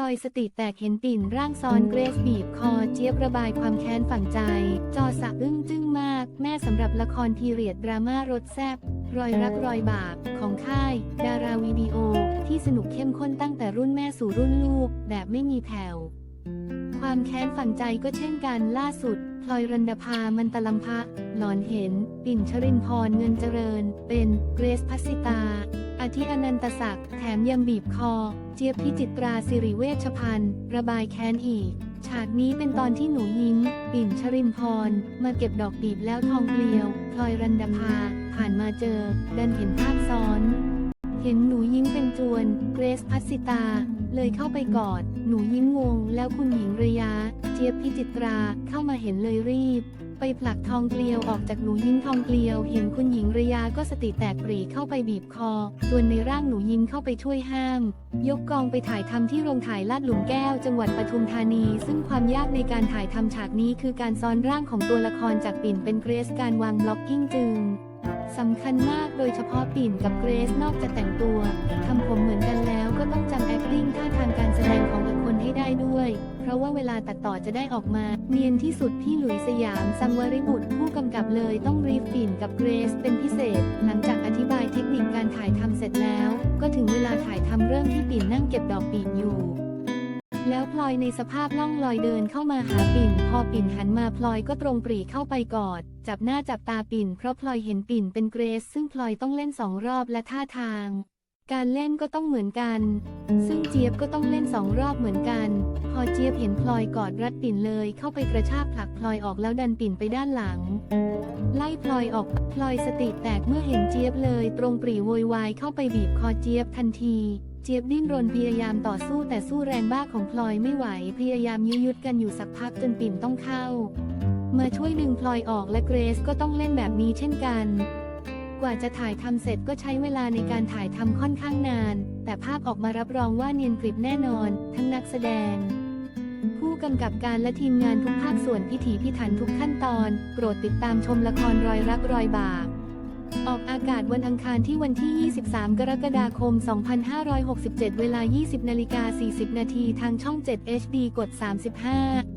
ลอยสติแตกเห็นปิ่นร่างซ้อนเกรซบีบคอเจี๊ยบระบายความแค้นฝังใจ จอสะอึ้งจึ้งมาก แม่สำหรับละครพีเรียดดราม่ารสแซบรอยรักรอยบาปของค่าย ดาราวิดีโอ ที่สนุกเข้มข้นตั้งแต่รุ่นแม่สู่รุ่นลูก แบบไม่มีแผ่วความแค้นฝังใจก็เช่นกันล่าสุดพลอยรันดาภามันตลัมพะหลอนเห็น ปิ่นชรินพรเงินเจริญ เป็นเกรซพัสิตา อาทิอนันตศักดิ์แถมยังบีบคอ เจี๊ยบพิจิตราสิริเวชพันธ์ระบายแค้นอีก ฉากนี้เป็นตอนที่หนูยิ้ม ปิ่นชรินพร มาเก็บดอกบีบแล้วทองเกลียวพลอยรันดาภา ผ่านมาเจอ ดันเห็นภาพซ้อน เห็นหนูยิ้มเป็นจวน เกรซพัสสิตา เลยเข้าไปกอด หนูยิ้มงง แล้วคุณหญิงระยะ เจี๊ยบพิจิตราเข้ามาเห็นเลยรีบ ไปผลักทองเกลียวออกจากหนูยิ้มทองเกลียว เห็นคุณหญิงระยะก็สติแตกปรีเข้าไปบีบคอ ส่วนในร่างหนูยิ้มเข้าไปช่วยห้าม ยกกองไปถ่ายทำที่โรงถ่ายลาดหลุมแก้วจังหวัดปทุมธานี ซึ่งความยากในการถ่ายทำฉากนี้คือการซ้อนร่างของตัวละครจากปิ่นเป็นเกรซการวางบล็อกกิ้งจึงสำคัญมากโดยเฉพาะปิ่นกับเกรซนอกจากแต่งตัวะว่าเวลาตัดต่อจะได้ออกมา เนียนที่สุดพี่หลุยสยามสังวริบุตรผู้กำกับเลยต้องรีฟินกับเกรซเป็นพิเศษ หลังจากอธิบายเทคนิคการถ่ายทำเสร็จแล้ว ก็ถึงเวลาถ่ายทำเริ่มที่ปิ่นนั่งเก็บดอกปีบอยู่แล้วพลอยในสภาพล่องลอยเดินเข้ามาหาปิ่น พอปิ่นหันมาพลอยก็ตรงปรีเข้าไปกอด จับหน้าจับตาปิ่น เพราะพลอยเห็นปิ่นเป็นเกรซซึ่งพลอยต้องเล่นสองรอบและท่าทาง การเล่นก็ต้องเหมือนกัน ซึ่งเจี๊ยบก็ต้องเล่นสองรอบเหมือนกัน พอเจี๊ยบเห็นพลอยกอดรัดปิ่นเลยเข้าไปกระชากผลักพลอยออกแล้วดันปิ่นไปด้านหลัง ไล่พลอยออกพลอยสติแตกเมื่อเห็นเจี๊ยบเลย ตรงปรีโวยวายเข้าไปบีบคอเจี๊ยบทันทีเจี๊ยบดิ้นรนพยายามต่อสู้แต่สู้แรงบ้าของพลอยไม่ไหว พยายามยื้อยุดกันอยู่สักพักจนปิ่นต้องเข้า มาช่วยดึงพลอยออกและเกรซก็ต้องเล่นแบบนี้เช่นกัน กว่าจะถ่ายทำเสร็จก็ใช้เวลาในการถ่ายทำค่อนข้างนาน แต่ภาพออกมารับรองว่าเนียนกริบแน่นอน ทั้งนักแสดง ผู้กำกับการและทีมงานทุกภาคส่วนพิถีพิถันทุกขั้นตอน โปรดติดตามชมละครรอยรักรอยบาปออกอากาศวันอังคารที่วันที่ 23 กรกฎาคม 2567 เวลา 20นาฬิกา40 นาทีทางช่อง 7 HD กด 35